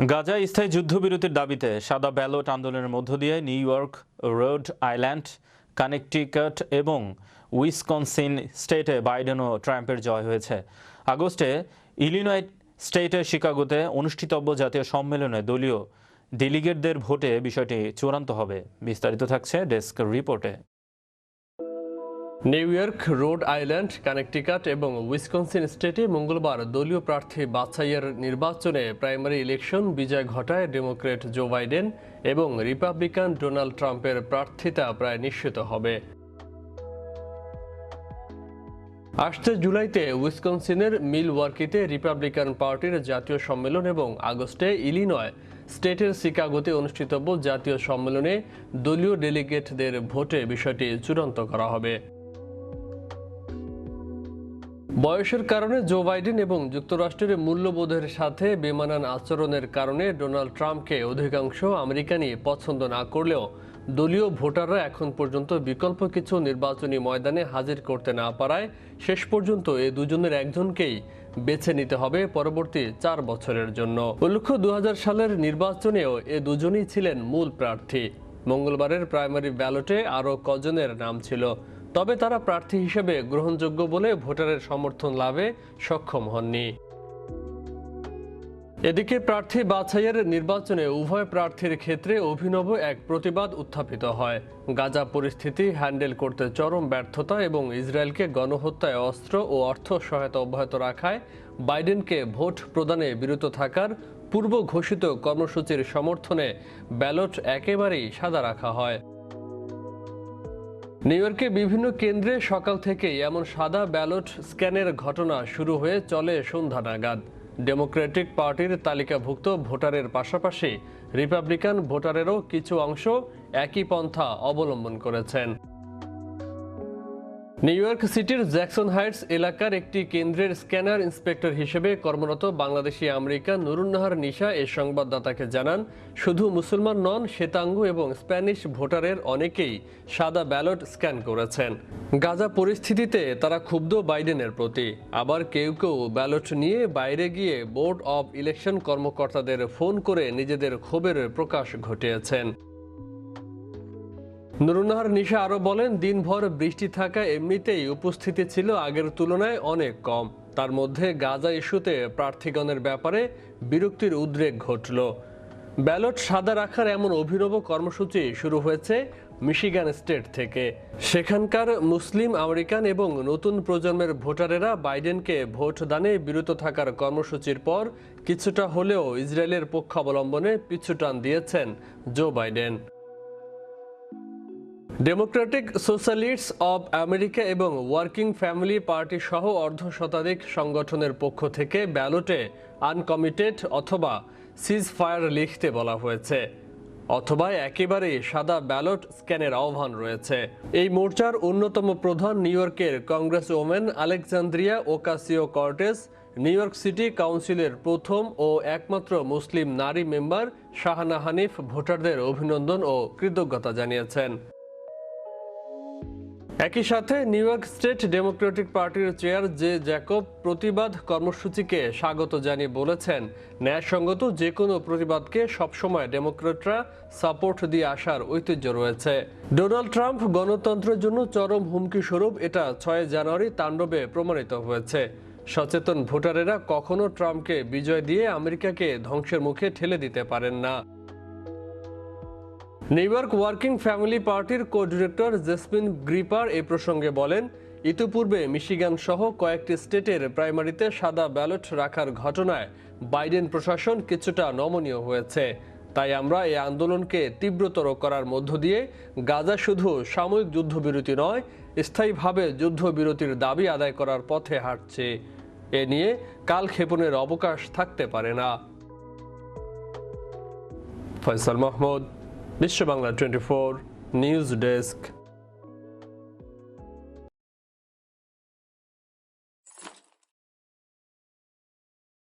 গাজায় স্থায়ী যুদ্ধবিরতির দাবিতে সাদা ব্যালট আন্দোলনের মধ্য দিয়ে New York Rhode Island, Connecticut এবং উইসকনসিন স্টেটে বাইডেন ও ট্রাম্পের জয় হয়েছে। আগস্টে ইলিনয় স্টেটের শিকাগোতে অনুষ্ঠিতব্য জাতীয় সম্মেলনে দলীয় ডেলিগেটদের ভোটে বিষয়টি চূড়ান্ত হবে। বিস্তারিত থাকছে ডেস্ক রিপোর্টে। New York Rhode Island Connecticut এবং উইসকনসিন স্টেটে মঙ্গলবার দলীয় প্রার্থী বাছাইয়ের নির্বাচনে প্রাইমারি ইলেকশন বিজয় ঘটায় ডেমোক্রেট জো বাইডেন এবং রিপাবলিকান ডোনাল্ড ট্রাম্পের প্রার্থিতা প্রায় নিশ্চিত হবে। আসছে জুলাইতে উইসকনসিনের মিল ওয়ার্কিতে রিপাবলিকান পার্টির জাতীয় সম্মেলন এবং আগস্টে ইলিনয় স্টেটের শিকাগোতে অনুষ্ঠিতব্য জাতীয় সম্মেলনে দলীয় ডেলিগেটদের ভোটে বিষয়টি চূড়ান্ত করা হবে। বয়সের কারণে জো বাইডেন এবং যুক্তরাষ্ট্রের মূল্যবোধের সাথে বেমানান আচরণের কারণে ডোনাল্ড ট্রাম্পকে অধিকাংশ আমেরিকানই পছন্দ না করলেও দলীয় ভোটাররা এখন পর্যন্ত বিকল্প কিছু নির্বাচনী ময়দানে হাজির করতে না পারায় শেষ পর্যন্ত এ দুজনের একজনকেই বেছে নিতে হবে পরবর্তী চার বছরের জন্য। উল্লেখ্য দু হাজার সালের নির্বাচনেও এ দুজনই ছিলেন মূল প্রার্থী। মঙ্গলবারের প্রাইমারি ব্যালটে আরও কজনের নাম ছিল। তবে তারা প্রার্থী হিসেবে গ্রহণযোগ্য বলে ভোটারের সমর্থন লাভে সক্ষম হননি। এদিকে প্রার্থী বাছাইয়ের নির্বাচনে উভয় প্রার্থীর ক্ষেত্রে অভিনব এক প্রতিবাদ উত্থাপিত হয়। গাজা পরিস্থিতি হ্যান্ডেল করতে চরম ব্যর্থতা এবং ইসরায়েলকে গণহত্যায় অস্ত্র ও অর্থ সহায়তা অব্যাহত রাখায় বাইডেনকে ভোট প্রদানে বিরত থাকার পূর্ব ঘোষিত কর্মসূচির সমর্থনে ব্যালট একেবারেই সাদা রাখা হয়। নিউ ইয়র্কে বিভিন্ন কেন্দ্রে সকাল থেকে এমন সাদা ব্যালট স্ক্যানের ঘটনা শুরু হয়ে চলে সন্ধ্যা নাগাদ। ডেমোক্রেটিক পার্টির তালিকাভুক্ত ভোটারের পাশাপাশি রিপাবলিকান ভোটারেরও কিছু অংশ একই পন্থা অবলম্বন করেছেন। নিউ ইয়র্ক সিটির জ্যাকসন হাইটস এলাকার একটি কেন্দ্রের স্ক্যানার ইন্সপেক্টর হিসেবে কর্মরত বাংলাদেশি আমেরিকা নুরুন্নাহার নিশা এ সংবাদদাতাকে জানান, শুধু মুসলমান নন, শ্বেতাঙ্গ এবং স্প্যানিশ ভোটারের অনেকেই সাদা ব্যালট স্ক্যান করেছেন। গাজা পরিস্থিতিতে তারা ক্ষুব্ধ বাইডেনের প্রতি। আবার কেউ কেউ ব্যালট নিয়ে বাইরে গিয়ে বোর্ড অব ইলেকশন কর্মকর্তাদের ফোন করে নিজেদের ক্ষোভের প্রকাশ ঘটিয়েছেন। নুরুন্নাহার নিশা আরও বলেন, দিনভর বৃষ্টি থাকা এমনিতেই উপস্থিতি ছিল আগের তুলনায় অনেক কম। তার মধ্যে গাজা ইস্যুতে প্রার্থীগণের ব্যাপারে বিরক্তির উদ্রেক ঘটল। ব্যালট সাদা রাখার এমন অভিনব কর্মসূচি শুরু হয়েছে মিশিগান স্টেট থেকে। সেখানকার মুসলিম, আমেরিকান এবং নতুন প্রজন্মের ভোটারেরা বাইডেনকে ভোট দানে বিরত থাকার কর্মসূচির পর কিছুটা হলেও ইসরায়েলের পক্ষাবলম্বনে পিছুটান দিয়েছেন Joe Biden. Democratic Socialists of America এবং ওয়ার্কিং ফ্যামিলি পার্টি সহ অর্ধ শতাধিক সংগঠনের পক্ষ থেকে ব্যালটে আনকমিটেড অথবা সিজ ফায়ার লিখতে বলা হয়েছে, অথবা একেবারেই সাদা ব্যালট স্ক্যানের আহ্বান রয়েছে। এই মোর্চার অন্যতম প্রধান নিউ ইয়র্কের congresswoman Alexandria Ocasio Cortez New York City কাউন্সিলের প্রথম ও একমাত্র মুসলিম নারী মেম্বার শাহানা হানিফ ভোটারদের অভিনন্দন ও কৃতজ্ঞতা জানিয়েছেন। একই সাথে নিউ ইয়র্ক স্টেট ডেমোক্রেটিক পার্টির চেয়ার জে জ্যাকব প্রতিবাদ কর্মসূচিকে স্বাগত জানিয়ে বলেছেন। ন্যায়সঙ্গত যে কোনো প্রতিবাদকে সবসময় ডেমোক্রেটরা সাপোর্ট দিয়ে আসার ঐতিহ্য রয়েছে। ডোনাল্ড ট্রাম্প গণতন্ত্রের জন্য চরম হুমকি স্বরূপ এটা ছয় জানুয়ারি তাণ্ডবে প্রমাণিত হয়েছে। সচেতন ভোটারেরা কখনো ট্রাম্পকে বিজয় দিয়ে আমেরিকাকে ধ্বংসের মুখে ঠেলে দিতে পারেন না। নিউ ইয়র্ক ওয়ার্কিং ফ্যামিলি পার্টির কো ডিরেক্টর জেসমিন গ্রিপার এ প্রসঙ্গে বলেন, ইতিপূর্বে মিশিগান সহ কয়েকটি স্টেটের প্রাইমারিতে সাদা ব্যালট রাখার ঘটনায় বাইডেন প্রশাসন কিছুটা নমনীয় হয়েছে। তাই আমরা এই আন্দোলনকে তীব্রতর করার মধ্য দিয়ে গাজা শুধু সাময়িক যুদ্ধবিরতি নয়, স্থায়ীভাবে যুদ্ধবিরতির দাবি আদায় করার পথে হাঁটছে। এ নিয়ে কাল ক্ষেপণের অবকাশ থাকতে পারে না। Faisal Mahmud Bishwa Bangla twenty four news desk